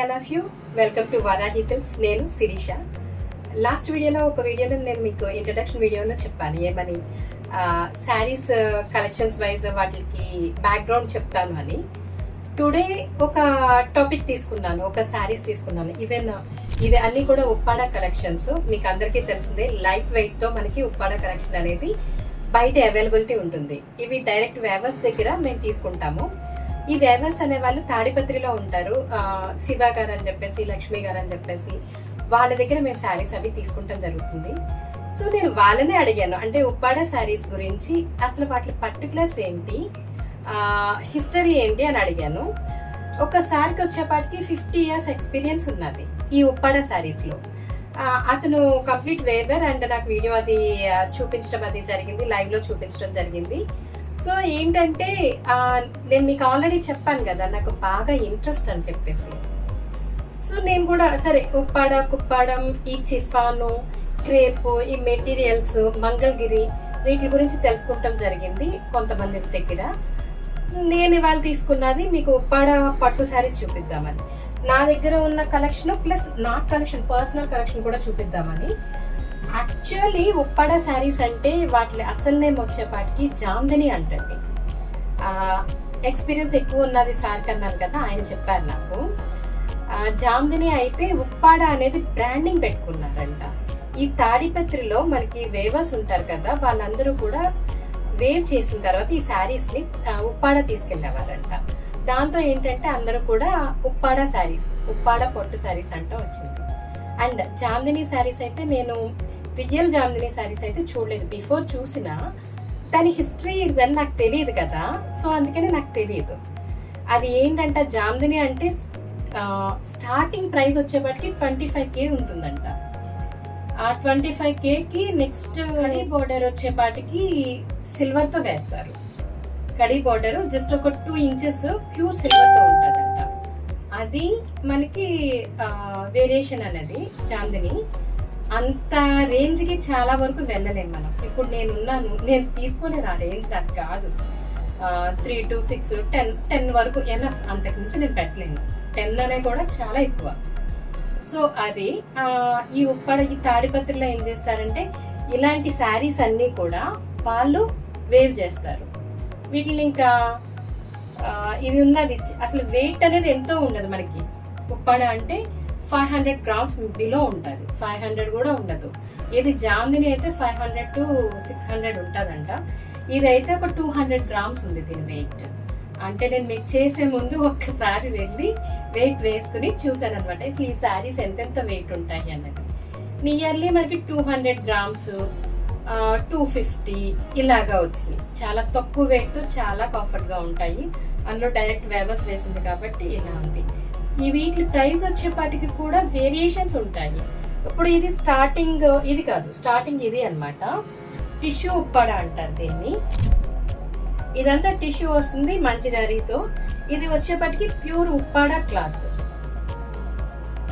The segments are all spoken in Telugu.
All of you welcome to Varahi silks నేను శిరీష. లాస్ట్ వీడియోలో ఒక వీడియోలో నేను మీకు ఇంట్రడక్షన్ వీడియోలో చెప్పాను. ఏమని? శారీస్ కలెక్షన్స్ వైజ్ వాటికి బ్యాక్గ్రౌండ్ చెప్తాను అని. టుడే ఒక టాపిక్ తీసుకున్నాను. ఒక శారీస్ తీసుకున్నాను. ఈవెన్ ఇవి అన్నీ కూడా ఉప్పాడ కలెక్షన్స్ మీకు అందరికీ తెలిసిందే లైట్ వెయిట్తో మనకి ఉప్పాడ కలెక్షన్ అనేది బయట అవైలబిలిటీ ఉంటుంది. ఇవి డైరెక్ట్ వేవర్స్ దగ్గర మేము తీసుకుంటాము. ఈ వేవర్స్ అనే వాళ్ళు తాడిపత్రిలో ఉంటారు. శివ గారు అని చెప్పేసి లక్ష్మి గారు అని చెప్పేసి వాళ్ళ దగ్గర మేము శారీస్ అవి తీసుకుంటాం జరుగుతుంది. సో నేను వాళ్ళనే అడిగాను. అంటే ఉప్పాడ శారీస్ గురించి అసలు వాటి పర్టికులర్స్ ఏంటి? హిస్టరీ ఏంటి అని అడిగాను. ఒక శారీకి వచ్చేపాటికి ఫిఫ్టీ ఇయర్స్ ఎక్స్పీరియన్స్ ఉన్నది ఈ ఉప్పాడ శారీస్లో. అతను కంప్లీట్ వేవర్ అండ్ నాకు వీడియో అది చూపించడం అది జరిగింది లైవ్లో చూపించడం జరిగింది. సో ఏంటంటే నేను మీకు ఆల్రెడీ చెప్పాను కదా నాకు బాగా ఇంట్రెస్ట్ అని చెప్పేసి. సో నేను కూడా సరే ఉప్పాడ కుప్పాడం ఈ చిఫాను క్రేప్ ఈ మెటీరియల్స్ మంగళగిరి వీటి గురించి తెలుసుకుంటాం జరిగింది కొంతమంది దగ్గర. నేను ఇవాళ తీసుకున్నది మీకు ఉప్పాడ పట్టు శారీస్ చూపిద్దామని. నా దగ్గర ఉన్న కలెక్షన్ ప్లస్ నా కలెక్షన్ పర్సనల్ కలెక్షన్ కూడా చూపిద్దామని. యాక్చువల్లీ ఉప్పాడ శారీస్ అంటే వాటి అసలు నేమ్ వచ్చేపాటికి జామ్దని అంటండి. ఎక్స్పీరియన్స్ ఎక్కువ ఉన్నది సార్ కన్నాను కదా ఆయన చెప్పారు నాకు. ఆ, జామ్దని అయితే ఉప్పాడ అనేది బ్రాండింగ్ పెట్టుకున్నారంట. ఈ తాడిపత్రిలో మనకి వేవర్స్ ఉంటారు కదా వాళ్ళందరూ కూడా వేవ్ చేసిన తర్వాత ఈ శారీస్ని ఉప్పాడ తీసుకెళ్ళేవారంట దాంతో ఏంటంటే అందరూ కూడా ఉప్పాడ శారీస్ ఉప్పాడ పొట్టు శారీస్ అంట వచ్చింది. అండ్ చాందిని శారీస్ అయితే నేను రియల్ జామ్దిని శారీస్ అయితే చూడలేదు. బిఫోర్ చూసిన దాని హిస్టరీ ఇదని నాకు తెలియదు కదా. సో అందుకని నాకు తెలియదు. అది ఏంటంటే జామ్దిని అంటే స్టార్టింగ్ ప్రైస్ వచ్చేపటికి ట్వంటీ ఫైవ్ కే ఉంటుందంట. ఆ ట్వంటీ ఫైవ్ కేకి నెక్స్ట్ కడీ బోర్డర్ వచ్చేపాటికి సిల్వర్తో వేస్తారు. కడీ బోర్డర్ జస్ట్ ఒక టూ ఇంచెస్ ప్యూర్ సిల్వర్తో ఉంటుందంట. అది మనకి వేరియేషన్ అనేది చాందిని అంత రేంజ్కి చాలా వరకు వెళ్ళలేము మనం ఇప్పుడు నేను ఉన్నాను నేను తీసుకోలేదు ఆ రేంజ్ నాకు కాదు. Three to six ten ten వరకు ఎనఫ్ అంతకుమించి నేను పెట్టలేను. టెన్ అనే కూడా చాలా ఎక్కువ. సో అది ఈ ఉప్పాడ ఈ తాడిపత్రిలో ఏం చేస్తారంటే ఇలాంటి శారీస్ అన్నీ కూడా వాళ్ళు వేవ్ చేస్తారు. వీటిని ఇంకా ఇది ఉన్నది అసలు వెయిట్ అనేది ఎంతో ఉండదు మనకి. ఉప్పాడ అంటే ఫైవ్ హండ్రెడ్ గ్రామ్స్ బిలో ఉంటుంది. ఫైవ్ హండ్రెడ్ కూడా ఉండదు. ఇది జామ్దిని అయితే five hundred to six hundred ఉంటుందంట. ఇదైతే ఒక టూ హండ్రెడ్ గ్రామ్స్ ఉంది దీని వెయిట్. అంటే నేను మీకు చేసే ముందు ఒక్కసారి వెళ్ళి వెయిట్ వేసుకుని చూసాను అనమాట ఈ శారీస్ ఎంతెంత వెయిట్ ఉంటాయి అన్నది. నియర్లీ మనకి two hundred grams two fifty ఇలాగా వచ్చినాయి చాలా తక్కువ వెయిట్తో చాలా కంఫర్ట్గా ఉంటాయి. అందులో డైరెక్ట్ వేవర్స్ వేసింది కాబట్టి ఇలా ఉంది. ఈ వీటి ప్రైస్ వచ్చేపాటికి కూడా వేరియేషన్స్ ఉంటాయి. ఇప్పుడు ఇది స్టార్టింగ్ ఇది కాదు స్టార్టింగ్ ఇది అన్నమాట. టిష్యూ ఉప్పాడ అంటారు దీన్ని. ఇదంతా టిష్యూ వస్తుంది మంచి జరీతో ఇది వచ్చేపటికి ప్యూర్ ఉప్పాడ క్లాత్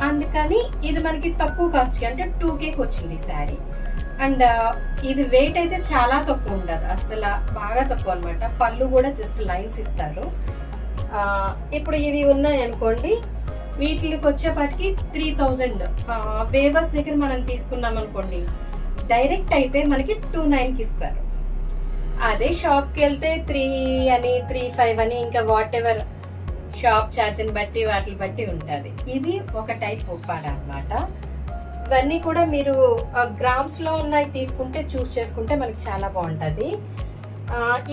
అందుకని ఇది మనకి తక్కువ కాస్ట్ అంటే టూ కేక్ వచ్చింది శారీ అండ్ ఇది వెయిట్ అయితే చాలా తక్కువ ఉండదు అసలు బాగా తక్కువ అనమాట పళ్ళు కూడా జస్ట్ లైన్స్ ఇస్తారు. ఇప్పుడు ఇవి ఉన్నాయి అనుకోండి. వీటికి వచ్చేపాటికి త్రీ థౌజండ్ వేవర్స్ దగ్గర మనం తీసుకున్నాం అనుకోండి. డైరెక్ట్ అయితే మనకి టూ నైన్కి ఇస్తారు. అదే షాప్కి వెళ్తే త్రీ అని త్రీ ఫైవ్ అని ఇంకా వాట్ ఎవర్ షాప్ ఛార్జ్ని బట్టి వాటిని బట్టి ఉంటుంది. ఇది ఒక టైప్ ఉప్పాడ అన్నమాట. ఇవన్నీ కూడా మీరు గ్రామ్స్లో ఉన్నాయి తీసుకుంటే చూస్ చేసుకుంటే మనకి చాలా బాగుంటుంది.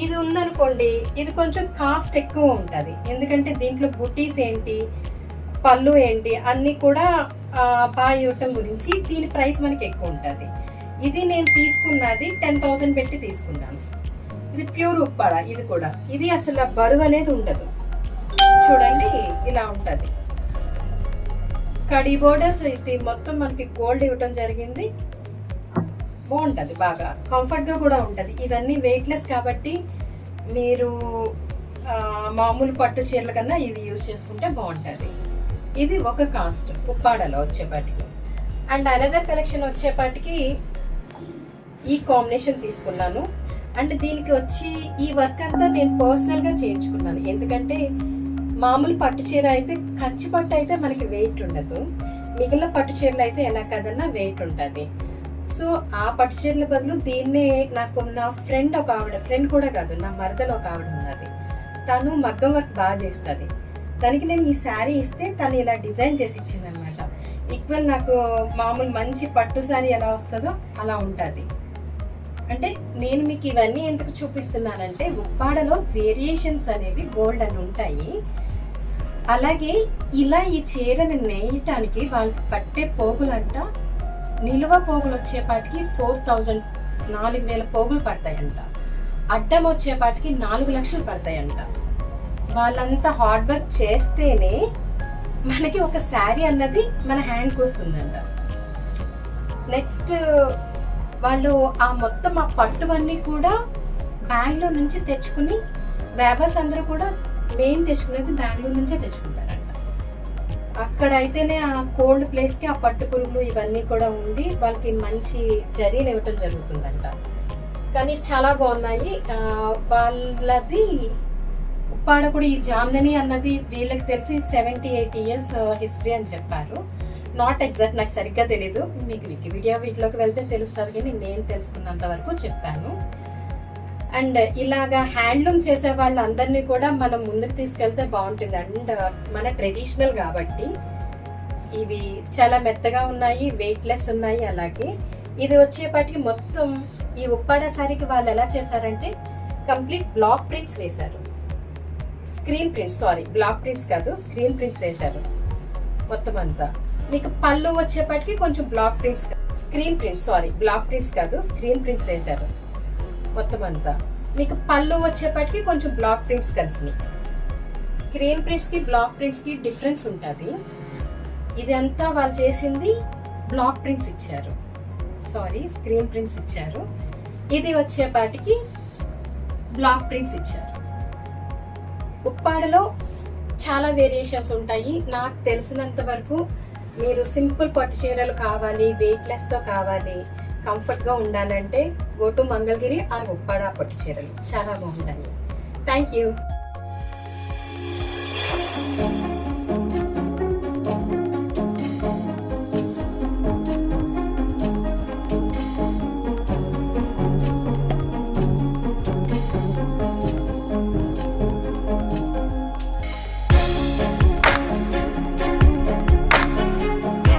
ఇది ఉందనుకోండి ఇది కొంచెం కాస్ట్ ఎక్కువ ఉంటుంది. ఎందుకంటే దీంట్లో బుటీస్ ఏంటి పళ్ళు ఏంటి అన్ని కూడా బాగా ఇవ్వటం గురించి దీని ప్రైస్ మనకి ఎక్కువ ఉంటుంది. ఇది నేను తీసుకున్నది టెన్ థౌజండ్ పెట్టి తీసుకున్నాను. ఇది ప్యూర్ ఉప్పాడ ఇది కూడా. ఇది అసలు బరువు అనేది ఉండదు. చూడండి ఇలా ఉంటుంది. కడి బోర్డర్స్ ఇది మొత్తం మనకి గోల్డ్ ఇవ్వటం జరిగింది. ఉంటుంది బాగా కంఫర్ట్గా కూడా ఉంటుంది. ఇవన్నీ వెయిట్లెస్ కాబట్టి మీరు మామూలు పట్టు చీరల కన్నా ఇవి యూజ్ చేసుకుంటే బాగుంటుంది. ఇది ఒక కాస్ట్ ఉప్పాడలో వచ్చేపాటికి. అండ్ అనదర్ కలెక్షన్ వచ్చేపాటికి ఈ కాంబినేషన్ తీసుకున్నాను. అండ్ దీనికి వచ్చి ఈ వర్క్ అంతా నేను పర్సనల్గా చేయించుకున్నాను. ఎందుకంటే మామూలు పట్టు చీర అయితే కంచి పట్టు అయితే మనకి వెయిట్ ఉండదు. మిగిలిన పట్టు చీరలు అయితే ఎలా కాదన్నా వెయిట్ ఉంటుంది. సో ఆ పట్టు చీరల బదులు దీన్నే నాకు నా ఫ్రెండ్ ఒక ఆవిడ ఫ్రెండ్ కూడా కాదు నా మరదలు ఒక ఆవిడ ఉన్నది. తను మగ్గం వర్క్ బాగా చేస్తుంది. దానికి నేను ఈ శారీ ఇస్తే తను ఇలా డిజైన్ చేసి ఇచ్చింది అనమాట ఈక్వల్ నాకు మామూలు మంచి పట్టు శారీ ఎలా వస్తుందో అలా ఉంటుంది. అంటే నేను మీకు ఇవన్నీ ఎందుకు చూపిస్తున్నానంటే ఉప్పాడలో వేరియేషన్స్ అనేవి గోల్డ్ అని ఉంటాయి. అలాగే ఇలా ఈ చీరను నేయటానికి వాళ్ళకి పట్టే పోగులంట నిలువ పోగులు వచ్చేపాటికి ఫోర్ థౌజండ్ నాలుగు వేల పోగులు పడతాయంట. అడ్డం వచ్చేపాటికి నాలుగు లక్షలు పడతాయంట. వాళ్ళంతా హార్డ్ వర్క్ చేస్తేనే మనకి ఒక శారీ అన్నది మన హ్యాండ్కి వస్తుందంట. నెక్స్ట్ వాళ్ళు ఆ మొత్తం ఆ పట్టువన్నీ కూడా బ్యాంగ్లూర్ నుంచి తెచ్చుకుని వేబర్స్ అందరూ కూడా మెయిన్ తెచ్చుకునేది బెంగళూరు నుంచే తెచ్చుకుంటారు. అక్కడ అయితేనే ఆ కోల్డ్ ప్లేస్కి ఆ పట్టు పురుగులు ఇవన్నీ కూడా ఉండి వాళ్ళకి మంచి చర్యలు ఇవ్వటం జరుగుతుందంట. కానీ చాలా బాగున్నాయి. వాళ్ళది ఉప్పాడ కూడా ఈ జామ్నని అన్నది వీళ్ళకి తెలిసి సెవెంటీ ఎయిట్ ఇయర్స్ హిస్టరీ అని చెప్పారు. నాట్ ఎగ్జాక్ట్ నాకు సరిగ్గా తెలీదు. మీకు వికీపీడియా వీటిలోకి వెళ్తే తెలుస్తుంది కానీ నేను తెలుసుకున్నంత వరకు చెప్పాను. అండ్ ఇలాగా హ్యాండ్లూమ్ చేసే వాళ్ళందరినీ కూడా మనం ముందుకు తీసుకెళ్తే బాగుంటుంది. అండ్ మన ట్రెడిషనల్ కాబట్టి ఇవి చాలా మెత్తగా ఉన్నాయి వెయిట్లెస్ ఉన్నాయి అలాగే. ఇది వచ్చేపాటికి మొత్తం ఈ ఉప్పాడ సారీకి వాళ్ళు ఎలా చేశారంటే కంప్లీట్ బ్లాక్ ప్రింట్స్ వేశారు. Screen prints sorry block prints కాదు స్క్రీన్ ప్రింట్స్ వేశారు. మొత్తం అంతా. మీకు పళ్ళు వచ్చేపాటికి కొంచెం block prints screen prints sorry block prints కాదు స్క్రీన్ ప్రింట్స్ వేశారు. మొత్తం అంతా మీకు పళ్ళు వచ్చేపాటికి కొంచెం బ్లాక్ ప్రింట్స్ కలిసినాయి. స్క్రీన్ ప్రింట్స్కి బ్లాక్ ప్రింట్స్కి డిఫరెన్స్ ఉంటుంది. ఇదంతా వాళ్ళు చేసింది బ్లాక్ ప్రింట్స్ ఇచ్చారు. సారీ స్క్రీన్ ప్రింట్స్ ఇచ్చారు. ఇది వచ్చేపాటికి బ్లాక్ ప్రింట్స్ ఇచ్చారు. ఉప్పాడలో చాలా వేరియేషన్స్ ఉంటాయి. నాకు తెలిసినంత వరకు మీరు సింపుల్ పట్టు చీరలు కావాలి వెయిట్లెస్తో కావాలి కంఫర్ట్గా ఉండాలంటే go to Mangalagiri or Uppada పట్టు చీరలు. చాలా బాగుంటాయి. Thank you.